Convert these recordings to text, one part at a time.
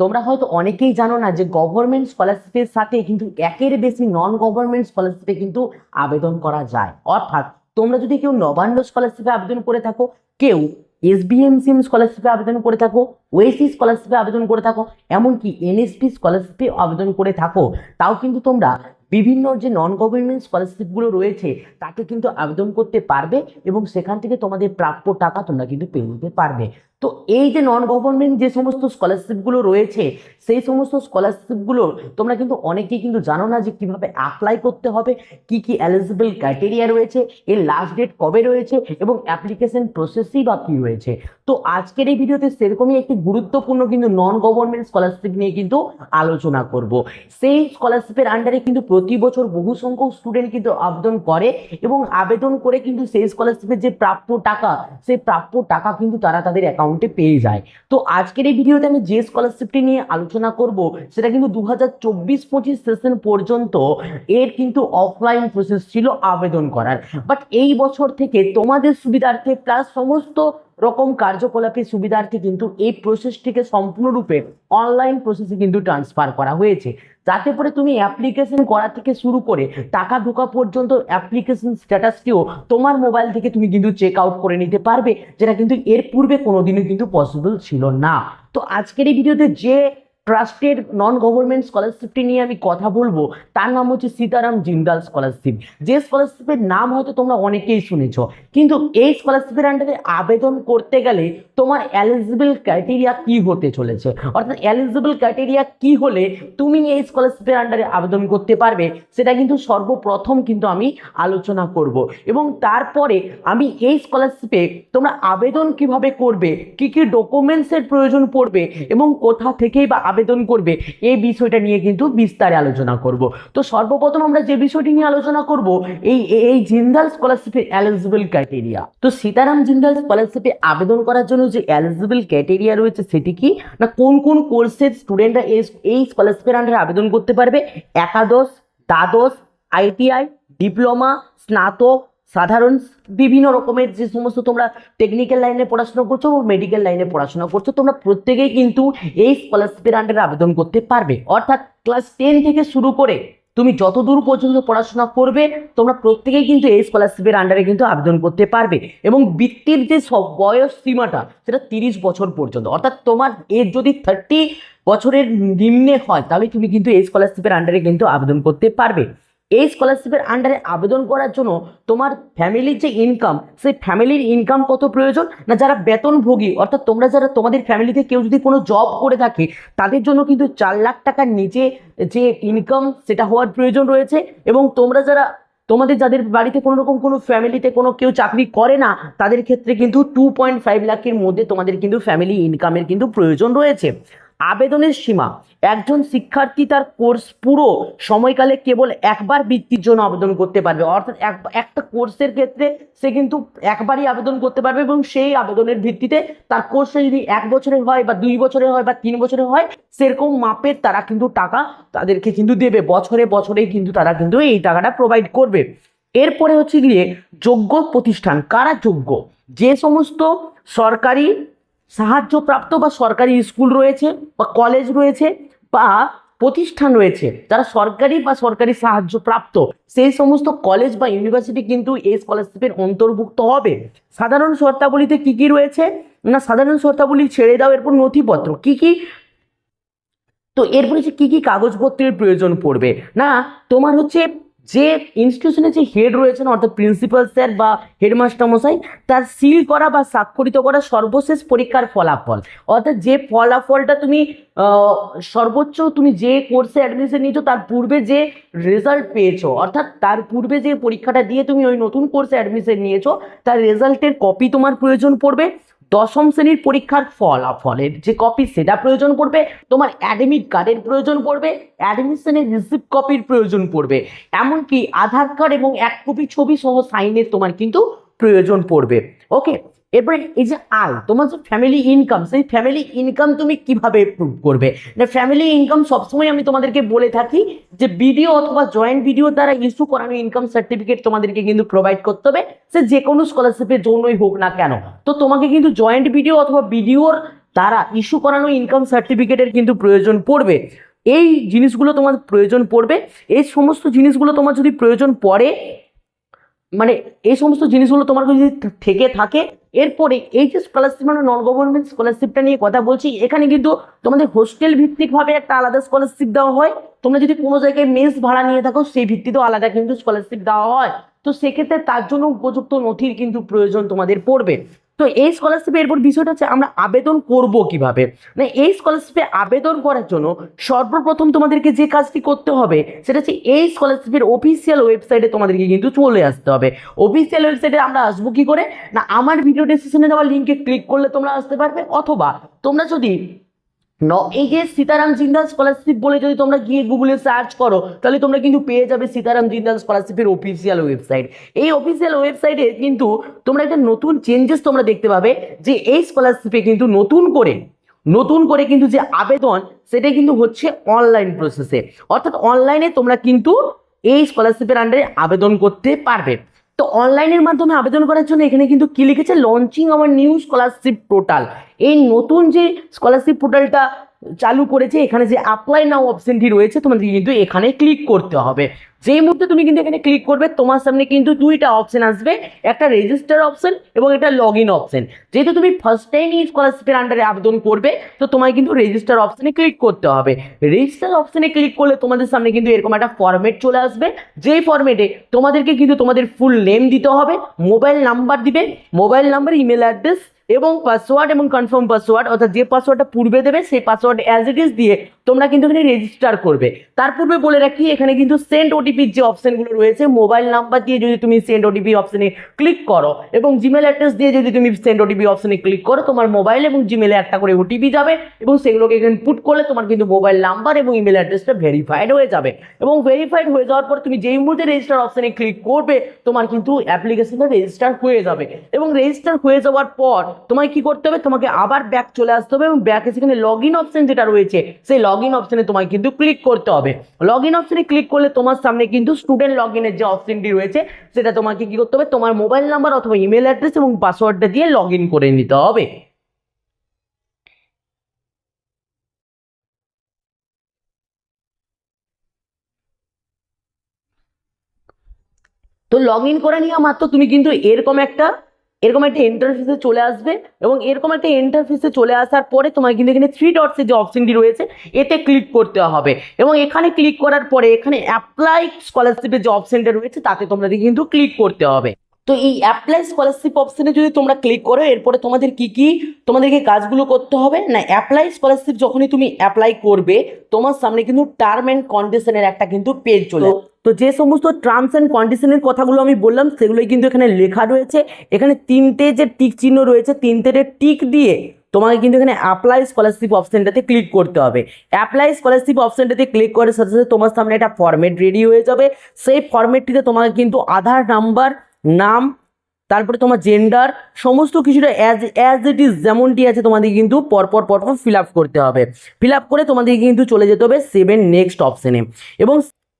তোমরা হয়তো অনেকেই জানো না যে গভর্নমেন্ট স্কলারশিপের সাথে কিন্তু একের বেশি নন গভর্নমেন্ট স্কলারশিপে কিন্তু আবেদন করা যায়। অর্থাৎ তোমরা যদি কেউ নবান্ন স্কলারশিপে আবেদন করে থাকো, কেউ এসবিএমসিএম স্কলারশিপে আবেদন করে থাকো ওয়েসি স্কলারশিপে আবেদন করে থাকো, এমনকি এনএসপি স্কলারশিপে আবেদন করে থাকো, তাও কিন্তু তোমরা বিভিন্ন যে নন গভর্নমেন্ট স্কলারশিপগুলো রয়েছে, তাকে কিন্তু আবেদন করতে পারবে এবং সেখান থেকে তোমাদের প্রাপ্য টাকা তোমরা কিন্তু পেয়ে নিতে পারবে। তো এই যে নন গভর্নমেন্ট যে সমস্ত স্কলারশিপগুলো রয়েছে, সেই সমস্ত স্কলারশিপগুলো তোমরা কিন্তু অনেকেই কিন্তু জানো না যে কীভাবে অ্যাপ্লাই করতে হবে, কি কি এলিজিবল ক্রাইটেরিয়া রয়েছে, এর লাস্ট ডেট কবে রয়েছে এবং অ্যাপ্লিকেশন প্রসেসই বা কী রয়েছে। তো আজকের এই ভিডিওতে সেরকমই একটি গুরুত্বপূর্ণ কিন্তু নন গভর্নমেন্ট স্কলারশিপ নিয়ে কিন্তু আলোচনা করব। সেই স্কলারশিপের আন্ডারে কিন্তু প্রতি বছর বহু সংখ্যক স্টুডেন্ট কিন্তু আবেদন করে এবং আবেদন করে কিন্তু সেই স্কলারশিপের যে প্রাপ্য টাকা, সেই প্রাপ্য টাকা কিন্তু তারা তাদের অ্যাকাউন্টে পেয়ে যায়। তো আজকের এই ভিডিওতে আমি যে স্কলারশিপটি নিয়ে আলোচনা করব, সেটা কিন্তু দু হাজার চব্বিশ পঁচিশ সেশন পর্যন্ত এর কিন্তু অফলাইন প্রসেস ছিল আবেদন করার। বাট এই বছর থেকে তোমাদের সুবিধার্থে প্লাস সমস্ত রকম কার্যকলাপের সুবিধার্থে কিন্তু এই প্রসেসটিকে সম্পূর্ণরূপে অনলাইন প্রসেসে কিন্তু ট্রান্সফার করা হয়েছে। যাতে করে তুমি অ্যাপ্লিকেশন করা থেকে শুরু করে টাকা ঢোকা পর্যন্ত অ্যাপ্লিকেশন স্ট্যাটাসটিও তোমার মোবাইল থেকে তুমি কিন্তু চেক আউট করে নিতে পারবে, যেটা কিন্তু এর পূর্বে কোনোদিনও কিন্তু পসিবল ছিল না। তো আজকের এই ভিডিওতে যে ট্রাস্টেড নন গভর্নমেন্ট স্কলারশিপটি নিয়ে আমি কথা বলব, তার নাম হচ্ছে সীতারাম জিন্দাল স্কলারশিপ যে স্কলারশিপের নাম হয়তো তোমরা অনেকেই শুনেছ, কিন্তু এই স্কলারশিপের আন্ডারে আবেদন করতে গেলে তোমার এলিজিবল ক্রাইটেরিয়া কি হতে চলেছে? অর্থাৎ এলিজিবল ক্রাইটেরিয়া কি হলে তুমি এই স্কলারশিপের আন্ডারে আবেদন করতে পারবে, সেটা কিন্তু সর্বপ্রথম কিন্তু আমি আলোচনা করব। এবং তারপরে আমি এই স্কলারশিপে তোমরা আবেদন কীভাবে করবে, কি কি ডকুমেন্টসের প্রয়োজন পড়বে এবং কোথা থেকেই বা আবেদন করবে এই বিষয়টা নিয়ে কিন্তু বিস্তারে আলোচনা করব। তো সর্বপ্রথম আমরা যে বিষয়টি নিয়ে আলোচনা করব, এই এই জিন্দাল স্কলারশিপের এলিজিবল ক্রাইটেরিয়া তো সীতারাম জিন্দাল স্কলারশিপে আবেদন করার জন্য যে এলিজিবল ক্রাইটেরিয়া রয়েছে সেটি কি? না কোন কোন কোর্সের স্টুডেন্টরা এই স্কলারশিপের আন্ডারে আবেদন করতে পারবে? একাদশ, দ্বাদশ আইটিআই ডিপ্লোমা স্নাতক সাধারণ বিভিন্ন রকমের যে সমস্ত তোমরা টেকনিক্যাল লাইনে পড়াশোনা করছ এবং মেডিকেল লাইনে পড়াশোনা করছ, তোমরা প্রত্যেকেই কিন্তু এই স্কলারশিপের আন্ডারে আবেদন করতে পারবে। অর্থাৎ ক্লাস টেন থেকে শুরু করে তুমি যত দূর পর্যন্ত পড়াশোনা করবে, তোমরা প্রত্যেকেই কিন্তু এই স্কলারশিপের আন্ডারে কিন্তু আবেদন করতে পারবে। এবং বৃত্তির যে সব বয়স সীমাটা, সেটা তিরিশ বছর পর্যন্ত। অর্থাৎ তোমার এর যদি থার্টি বছরের নিম্নে হয়, তাহলে তুমি কিন্তু এই স্কলারশিপের আন্ডারে কিন্তু আবেদন করতে পারবে। এই স্কলারশিপের আন্ডারে আবেদন করার জন্য তোমার ফ্যামিলির যে ইনকাম সেই ফ্যামিলির ইনকাম কত প্রয়োজন? না যারা বেতনভোগী, অর্থাৎ তোমরা যারা তোমাদের ফ্যামিলিতে কেউ যদি কোনো জব করে থাকে, তাদের জন্য কিন্তু চার লাখ টাকার নিচে যে ইনকাম সেটা হওয়ার প্রয়োজন রয়েছে। এবং তোমরা যারা, তোমাদের যাদের বাড়িতে কোনো রকম কোনো ফ্যামিলিতে কোনো কেউ চাকরি করে না, তাদের ক্ষেত্রে কিন্তু টু পয়েন্ট ফাইভ লাখের মধ্যে তোমাদের কিন্তু ফ্যামিলি ইনকামের কিন্তু প্রয়োজন রয়েছে। আবেদনের সীমা। একজন শিক্ষার্থী তার কোর্স পুরো সময়কালে কেবল একবার বৃত্তির জন্য আবেদন করতে পারবে। অর্থাৎ এক, একটা কোর্সের ক্ষেত্রে সে কিন্তু একবারই আবেদন করতে পারবে এবং সেই আবেদনের ভিত্তিতে তার কোর্সে যদি এক বছরের হয় বা দুই বছরের হয় বা তিন বছরের হয়, সেরকম মাপের তারা কিন্তু টাকা তাদেরকে কিন্তু দেবে। বছরে বছরেই কিন্তু তারা কিন্তু এই টাকাটা প্রোভাইড করবে। এরপরে হচ্ছে গিয়ে যোগ্য প্রতিষ্ঠান। কারা যোগ্য? যে সমস্ত সরকারি সাহায্যপ্রাপ্ত বা সরকারি স্কুল রয়েছে বা কলেজ রয়েছে বা প্রতিষ্ঠান রয়েছে, যারা সরকারি বা সরকারি সাহায্যপ্রাপ্ত, সেই সমস্ত কলেজ বা ইউনিভার্সিটি কিন্তু এই স্কলারশিপের অন্তর্ভুক্ত হবে। সাধারণ শর্তাবলীতে কি কি রয়েছে? না, সাধারণ শর্তাবলী ছেড়ে দাও, এরপর নথিপত্র। কি কি? তো এরপরে হচ্ছে কী কী কাগজপত্রের প্রয়োজন পড়বে? না, তোমার হচ্ছে যে ইনস্টিটিউশনের যে হেড রয়েছেন, অর্থাৎ প্রিন্সিপাল স্যার বা হেডমাস্টার মশাই, তার সিল করা বা স্বাক্ষরিত করা সর্বশেষ পরীক্ষার ফলাফল। অর্থাৎ যে ফলাফলটা তুমি সর্বোচ্চ তুমি যে কোর্সে অ্যাডমিশন নিয়েছো, তার পূর্বে যে রেজাল্ট পেয়েছ, অর্থাৎ তার পূর্বে যে পরীক্ষাটা দিয়ে তুমি ওই নতুন কোর্সে অ্যাডমিশন নিয়েছো, তার রেজাল্টের কপি তোমার প্রয়োজন পড়বে। দশম শ্রেণির পরীক্ষার ফলাফলের যে কপি সেটা প্রয়োজন পড়বে, তোমার অ্যাডমিট কার্ডের প্রয়োজন পড়বে অ্যাডমিশনের রিসিপ্ট কপির প্রয়োজন পড়বে। এমনকি আধার কার্ড এবং এক কপি ছবি সহ সাইনের তোমার কিন্তু প্রয়োজন পড়বে। ওকে এরপরে এই যে আয় তোমার যে ফ্যামিলি ইনকাম সেই ফ্যামিলি ইনকাম তুমি কীভাবে প্রুভ করবে? না ফ্যামিলি ইনকাম সবসময় আমি তোমাদেরকে বলে থাকি যে ভিডিও অথবা জয়েন্ট ভিডিও দ্বারা ইস্যু করানো ইনকাম সার্টিফিকেট তোমাদেরকে কিন্তু প্রোভাইড করতে হবে। সে যে কোনো স্কলারশিপের জন্যই হোক না কেন। তো তোমাকে কিন্তু জয়েন্ট ভিডিও অথবা ভিডিওর দ্বারা ইস্যু করানো ইনকাম সার্টিফিকেটের কিন্তু প্রয়োজন পড়বে। এই জিনিসগুলো তোমার প্রয়োজন পড়বে। এই সমস্ত জিনিসগুলো তোমার যদি প্রয়োজন পড়ে মানে এই সমস্ত জিনিসগুলো তোমার যদি থেকে থাকে, এরপরে এই যে স্কলারশিপ মানে নন গভর্নমেন্ট স্কলারশিপটা নিয়ে কথা বলছি, এখানে কিন্তু তোমাদের হোস্টেল ভিত্তিকভাবে একটা আলাদা স্কলারশিপ দেওয়া হয়। তোমরা যদি কোনো জায়গায় মেস ভাড়া নিয়ে থাকো, সেই ভিত্তিতেও আলাদা কিন্তু স্কলারশিপ দেওয়া হয়। তো সেক্ষেত্রে তার জন্য উপযুক্ত নথির কিন্তু প্রয়োজন তোমাদের পড়বে। তো এই স্কলারশিপে এরপর বিষয়টা হচ্ছে আমরা আবেদন করব কীভাবে? না এই স্কলারশিপে আবেদন করার জন্য সর্বপ্রথম তোমাদেরকে যে কাজটি করতে হবে, সেটা হচ্ছে এই স্কলারশিপের অফিসিয়াল ওয়েবসাইটে তোমাদেরকে কিন্তু চলে আসতে হবে। অফিসিয়াল ওয়েবসাইটে আমরা আসব কি করে? না, আমার ভিডিও ডিসক্রিপশনে দেওয়া লিঙ্কে ক্লিক করলে তোমরা আসতে পারবে, অথবা তোমরা যদি ন এই যে সীতারাম জিন্দাল স্কলারশিপ বলে যদি তোমরা গিয়ে গুগলে সার্চ করো, তাহলে তোমরা কিন্তু পেয়ে যাবে সীতারাম জিন্দাল স্কলারশিপের অফিসিয়াল ওয়েবসাইট এই অফিসিয়াল ওয়েবসাইটে কিন্তু তোমরা একটা নতুন চেঞ্জেস তোমরা দেখতে পাবে যে এই স্কলারশিপে কিন্তু নতুন করে নতুন করে কিন্তু যে আবেদন, সেটা কিন্তু হচ্ছে অনলাইন প্রসেসে অর্থাৎ অনলাইনে তোমরা কিন্তু এই স্কলারশিপের আন্ডারে আবেদন করতে পারবে। তো অনলাইনের মাধ্যমে আবেদন করার জন্য এখানে কিন্তু কী লিখেছে? লঞ্চিং আমার নিউ স্কলারশিপ পোর্টাল এই নতুন যে স্কলারশিপ পোর্টালটা চালু করেছে, এখানে যে অ্যাপ্লাই নাও অপশনটি রয়েছে তোমাদের কিন্তু এখানে ক্লিক করতে হবে। যেই মুহূর্তে তুমি কিন্তু এখানে ক্লিক করবে, তোমার সামনে কিন্তু দুইটা অপশন আসবে, একটা রেজিস্টার অপশন এবং একটা লগ ইন অপশন যেহেতু তুমি ফার্স্ট টাইম এই স্কলারশিপের আন্ডারে আবেদন করবে, তো তোমায় কিন্তু রেজিস্টার অপশনে ক্লিক করতে হবে। রেজিস্টার অপশনে ক্লিক করলে তোমাদের সামনে কিন্তু এরকম একটা ফরম্যাট চলে আসবে, যেই ফরম্যাটে তোমাদেরকে কিন্তু তোমাদের ফুল নেম দিতে হবে মোবাইল নাম্বার দিবে মোবাইল নাম্বার ইমেল অ্যাড্রেস এবং পাসওয়ার্ড এবং কনফার্ম পাসওয়ার্ড অর্থাৎ যে পাসওয়ার্ডটা পূর্বে দেবে, সেই পাসওয়ার্ড অ্যাজ ইট ইজ দিয়ে তোমরা কিন্তু এখানে রেজিস্টার করবে। তার পূর্বে বলে রাখি, এখানে কিন্তু সেন্ড ওটিপির যে অপশনগুলো রয়েছে মোবাইল নাম্বার দিয়ে যদি তুমি সেন্ড ওটিপি অপশানে ক্লিক করো এবং জিমেল অ্যাড্রেস দিয়ে যদি তুমি সেন্ড ওটিপি অপশানে ক্লিক করো, তোমার মোবাইল এবং জিমেলে একটা করে ওটিপি যাবে এবং সেগুলোকে এখানে পুট করলে তোমার কিন্তু মোবাইল নাম্বার এবং ইমেল অ্যাড্রেসটা ভেরিফাইড হয়ে যাবে। এবং ভেরিফাইড হয়ে যাওয়ার পর তুমি যেই মুহূর্তে রেজিস্টার অপশানে ক্লিক করবে, তোমার কিন্তু অ্যাপ্লিকেশনটা রেজিস্টার হয়ে যাবে। এবং রেজিস্টার হয়ে যাওয়ার পর তোমায় কি করতে হবে? তোমাকে আবার ব্যাক চলে আসতে হবে এবং ব্যাকে সেখানে লগ ইন অপশান যেটা রয়েছে, সেই লগ ইন অপশনে তোমায় কিন্তু ক্লিক করতে হবে। লগ ইন অপশনে ক্লিক করলে তোমার সামনে কিন্তু স্টুডেন্ট লগ ইনের যে অপশনটি রয়েছে, সেটা তোমাকে কি করতে হবে? তোমার মোবাইল নাম্বার অথবা ইমেল অ্যাড্রেস এবং পাসওয়ার্ডটা দিয়ে লগ ইন করে নিতে হবে। তো লগ ইন করে নেওয়া মাত্র তুমি কিন্তু এরকম একটা এরকম একটা ইন্টারফেসে চলে আসবে এবং এরকম একটা ইন্টারফেসে চলে আসার পরে তোমার কিন্তু এখানে থ্রি ডটসের যে অপশনটি রয়েছে এতে ক্লিক করতে হবে। এবং এখানে ক্লিক করার পরে এখানে অ্যাপ্লাই স্কলারশিপের যে অপশনটা রয়েছে তাতে তোমরা কিন্তু ক্লিক করতে হবে। তো এই অ্যাপ্লাই স্কলারশিপ অপশানে যদি তোমরা ক্লিক করো এরপরে তোমাদের কি কি তোমাদেরকে কাজগুলো করতে হবে? না অ্যাপ্লাই স্কলারশিপ যখনই তুমি অ্যাপ্লাই করবে তোমার সামনে কিন্তু টার্ম অ্যান্ড কন্ডিশনের একটা কিন্তু পেজ চলে তো যে সমস্ত টার্মস অ্যান্ড কন্ডিশনের কথাগুলো আমি বললাম, সেগুলোই কিন্তু এখানে লেখা রয়েছে। এখানে তিনটে যে টিক চিহ্ন রয়েছে, তিনটে টিক দিয়ে তোমাকে কিন্তু এখানে অ্যাপ্লাই স্কলারশিপ অপশনটাতে ক্লিক করতে হবে। অ্যাপ্লাই স্কলারশিপ অপশানটাতে ক্লিক করার সাথে সাথে তোমার সামনে একটা ফর্মেট রেডি হয়ে যাবে। সেই ফর্মেটটিতে তোমাকে কিন্তু আধার নাম্বার নাম, তারপরে তোমার জেন্ডার সমস্ত কিছুটা অ্যাজ অ্যাজ ইট ইজ যেমনটি আছে তোমাদের কিন্তু পরপর পরপর ফিল আপ করতে হবে। ফিল আপ করে তোমাদেরকে কিন্তু চলে যেতে হবে সেভেন নেক্সট অপশানে এবং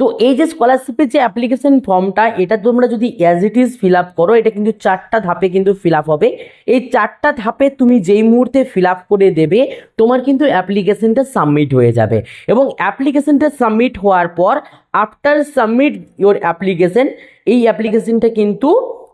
তো এই যে স্কলারশিপের যে অ্যাপ্লিকেশন ফর্মটা এটা তোমরা যদি as it is fill up করো, এটা কিন্তু চারটা ধাপে কিন্তু ফিল আপ হবে। এই চারটা ধাপে তুমি যেই মুহূর্তে ফিল আপ করে দেবে, তোমার কিন্তু অ্যাপ্লিকেশনটা সাবমিট হয়ে যাবে। এবং অ্যাপ্লিকেশনটা সাবমিট হওয়ার পর আফটার সাবমিট ইওর অ্যাপ্লিকেশন এই অ্যাপ্লিকেশনটা কিন্তু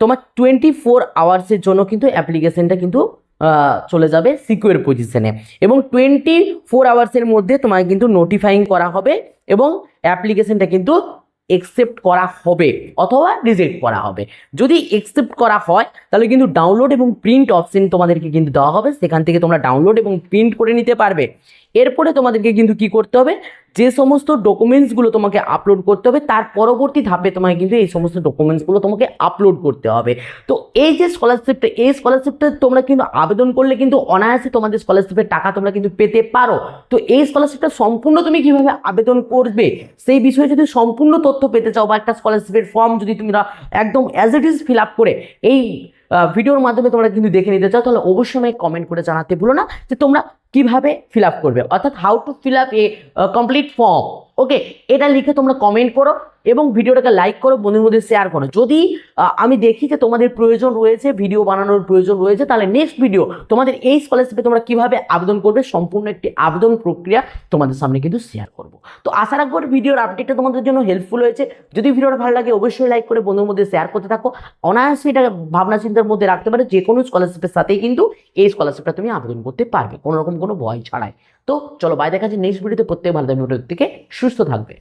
তোমার টোয়েন্টি ফোর আওয়ার্সের জন্য কিন্তু অ্যাপ্লিকেশনটা কিন্তু চলে যাবে সিকিউর পজিশনে। এবং টোয়েন্টি ফোর আওয়ার্সের মধ্যে তোমায় কিন্তু নোটিফাইং করা হবে এবং অ্যাপ্লিকেশনটা কিন্তু একসেপ্ট করা হবে অথবা রিজেক্ট করা হবে। যদি একসেপ্ট করা হয়, তাহলে কিন্তু ডাউনলোড এবং প্রিন্ট অপশন তোমাদেরকে কিন্তু দেওয়া হবে। সেখান থেকে তোমরা ডাউনলোড এবং প্রিন্ট করে নিতে পারবে। এরপরে তোমাদেরকে কিন্তু কি করতে হবে? যে সমস্ত ডকুমেন্টসগুলো তোমাকে আপলোড করতে হবে, তার পরবর্তী ধাপে তোমাকে কিন্তু এই সমস্ত ডকুমেন্টসগুলো তোমাকে আপলোড করতে হবে। তো এই যে স্কলারশিপটা এই স্কলারশিপটা তোমরা কিন্তু আবেদন করলে কিন্তু অনায়াসে তোমাদের স্কলারশিপের টাকা তোমরা কিন্তু পেতে পারো। তো এই স্কলারশিপটা সম্পূর্ণ তুমি কীভাবে আবেদন করবে, সেই বিষয়ে যদি সম্পূর্ণ তথ্য পেতে চাও বা একটা স্কলারশিপের ফর্ম যদি তোমরা একদম as it is fill up করে, এই ভিডিওর মাধ্যমে তোমরা কিন্তু দেখে নিতে চাও, তাহলে অবশ্যই আমাকে কমেন্ট করে জানাতে ভুলো না যে তোমরা কীভাবে ফিল আপ করবে। অর্থাৎ how to fill up a complete form okay এটা লিখে তোমরা কমেন্ট করো এবং ভিডিওটাকে লাইক করো, বন্ধুদের মধ্যে শেয়ার করো। যদি আমি দেখি যে তোমাদের প্রয়োজন রয়েছে ভিডিও বানানোর প্রয়োজন রয়েছে, তাহলে নেক্সট ভিডিও তোমাদের এই স্কলারশিপে তোমরা কীভাবে আবেদন করবে, সম্পূর্ণ একটি আবেদন প্রক্রিয়া তোমাদের সামনে কিন্তু শেয়ার করব। তো আশা রাখব ভিডিওর আপডেটটা তোমাদের জন্য হেল্পফুল হয়েছে। যদি ভিডিওটা ভালো লাগে, অবশ্যই লাইক করে বন্ধুর মধ্যে শেয়ার করতে থাকো। অনায়াসে এটা ভাবনা চিন্তার মধ্যে রাখতে পারে যে কোনো স্কলারশিপের সাথেই কিন্তু এই স্কলারশিপটা তুমি আবেদন করতে পারবে, কোনো রকম কোনো ভয় ছাড়াই। তো চলো বাই দেখা যাচ্ছে নেক্সট ভিডিওতে প্রত্যেক ভালো থাকবে থেকে সুস্থ থাকবে।